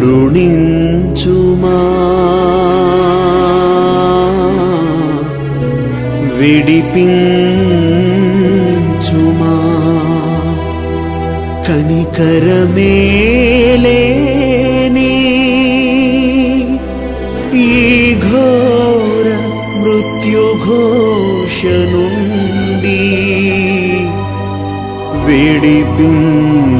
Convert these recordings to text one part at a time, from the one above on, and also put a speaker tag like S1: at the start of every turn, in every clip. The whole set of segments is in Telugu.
S1: కరుణించుమా. విడిపించుమా. కనికరమేలేని ఈ ఘోర మృత్యుఘోష నుండి విడిపించుమా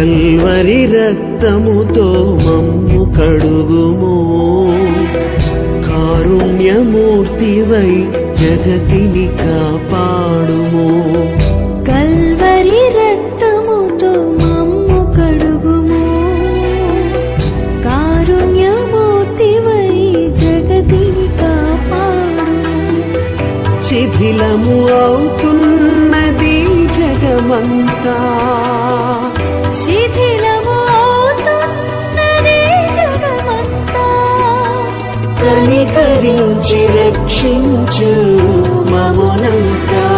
S1: కల్వరి రక్తముతో మమ్ము కడుగుము. కారుణ్యమూర్తివై జగతిని కాపాడుము.
S2: కల్వరి రక్తముతో మమ్ము కడుగుము. కారుణ్యమూర్తివై జగతిని కాపాడు
S1: శిథిలము అవుతున్నది జగమంతా.
S2: శిథిలము జగమంతా
S1: కనికరించి రక్షించు మమునంతా.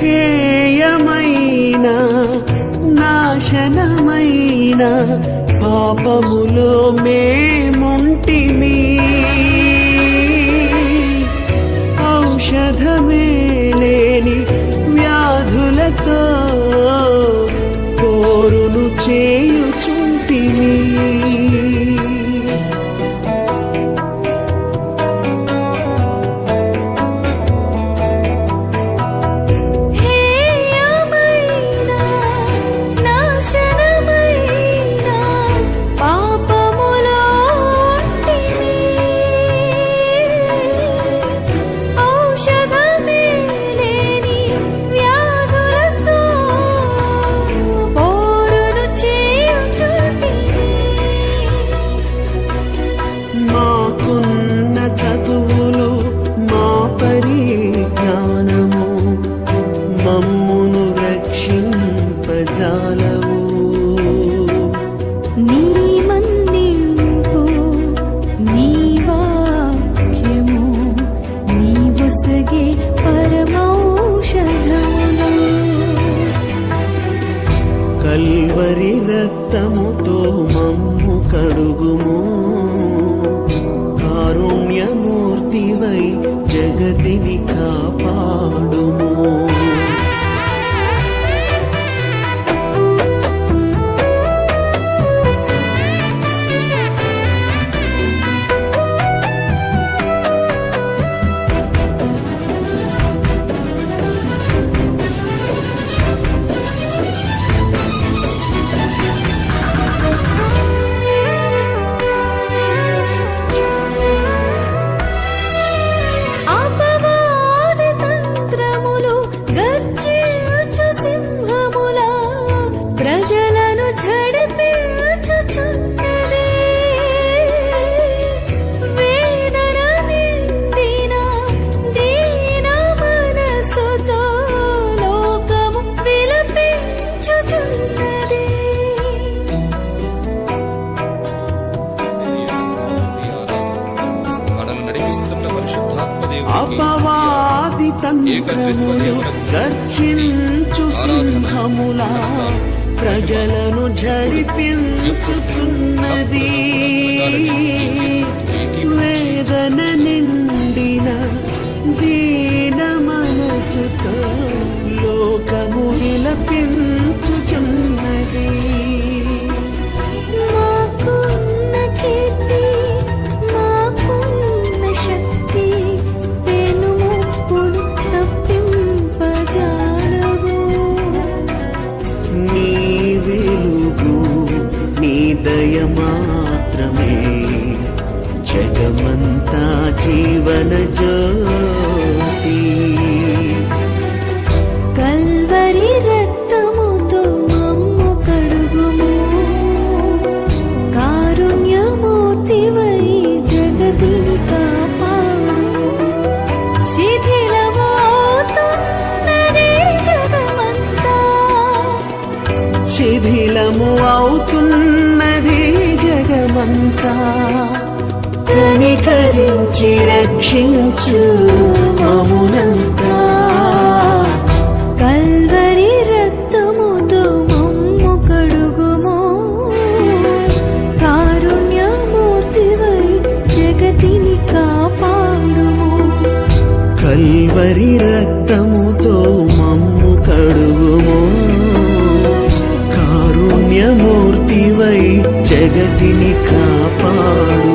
S1: హేయమైన నాశనమైన పాపములో మేముంటిమి. ఔషధమే లేని వ్యాధులతో రక్తముతో మమ్ము కడుగుము. కారుణ్యమూర్తివై జగతిని కాపాడుము.
S2: అపవాది
S1: తంత్రము గర్జించు సింహములా ప్రజలను జడిపించుచున్నది. నీ దయ మాత్రమే జగమంతా జీవన జ్యోతి.
S2: కల్వరి రక్తముతో మమ్ము కడుగుము. కారుణ్యమూర్తివై జగతిని కాపాడు. శిథిలమవుతున్నది జగమంతా.
S1: శిథిలము జగమంతా కనికరించి రక్షించు మమునంతా
S2: కల్వరి రక్తముతో మమ్ము కడుగుము. కారుణ్యమూర్తివై జగతిని కాపాడుము.
S1: కల్వరి రక్తముతో మమ్ము కడుగుము. కారుణ్యమూర్తివై జగతిని కాపాడు.